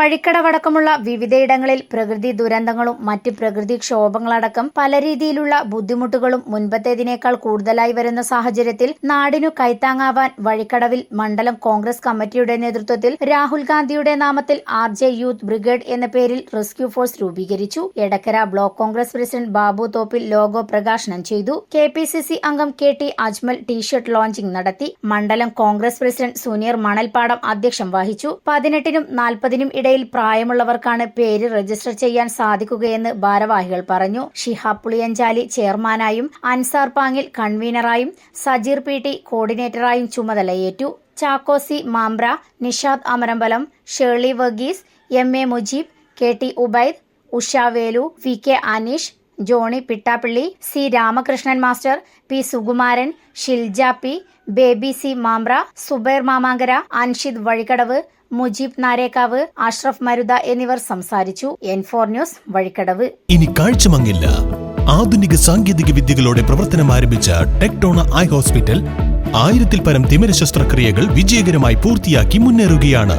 വഴിക്കടവടക്കമുള്ള വിവിധയിടങ്ങളിൽ പ്രകൃതി ദുരന്തങ്ങളും മറ്റ് പ്രകൃതിക്ഷോഭങ്ങളടക്കം പല രീതിയിലുള്ള ബുദ്ധിമുട്ടുകളും മുൻപത്തേതിനേക്കാൾ കൂടുതലായി വരുന്ന സാഹചര്യത്തിൽ നാടിനു കൈത്താങ്ങാവാൻ വഴിക്കടവിൽ മണ്ഡലം കോൺഗ്രസ് കമ്മിറ്റിയുടെ നേതൃത്വത്തിൽ രാഹുൽ ഗാന്ധിയുടെ നാമത്തിൽ ആർ ജെ യൂത്ത് ബ്രിഗേഡ് എന്ന പേരിൽ റെസ്ക്യൂ ഫോഴ്സ് രൂപീകരിച്ചു. Edakkara block congress president Babu Thoppil logo പ്രകാശനം ചെയ്തു. കെ പി സി സി അംഗം K T Ajmal T-shirt launching നടത്തി. മണ്ഡലം കോൺഗ്രസ് പ്രസിഡന്റ് സുനീർ മണൽപാടം അധ്യക്ഷം വഹിച്ചു. പതിനെട്ടിനും നാൽപ്പതിനും ഇടയിൽ പ്രായമുള്ളവർക്കാണ് പേര് രജിസ്റ്റർ ചെയ്യാൻ സാധിക്കുകയെന്ന് ഭാരവാഹികൾ പറഞ്ഞു. ഷിഹാബ് പുളിയഞ്ചാലി ചെയർമാനായും അൻസാർ പാങ്ങിൽ കൺവീനറായും സജീർ പി ടി കോർഡിനേറ്ററായും ചുമതലയേറ്റു. ചാക്കോസി Mambra Nishad Amarambalam Shirley Varghese M A Mujeeb K T Ubaid Usha Velu V K Aneesh Johnny Pittappilly C Ramakrishnan master P Sukumaran Shilja P Baby C Mamra Zubair Mamankara Anshid Vazhikkadavu Mujeeb Narekkavu Ashraf Maruda എന്നിവർ സംസാരിച്ചു. N four news Vazhikkadavu. ഇനി കാഴ്ചമങ്ങില്ല ആധുനിക സാങ്കേതിക വിദ്യകളോടെ പ്രവർത്തനം ആരംഭിച്ച ടെക്ടോണ eye hospital ആയിരത്തിൽ പരം തിമിര ശസ്ത്രക്രിയകൾ വിജയകരമായി പൂർത്തിയാക്കി മുന്നേറുകയാണ്.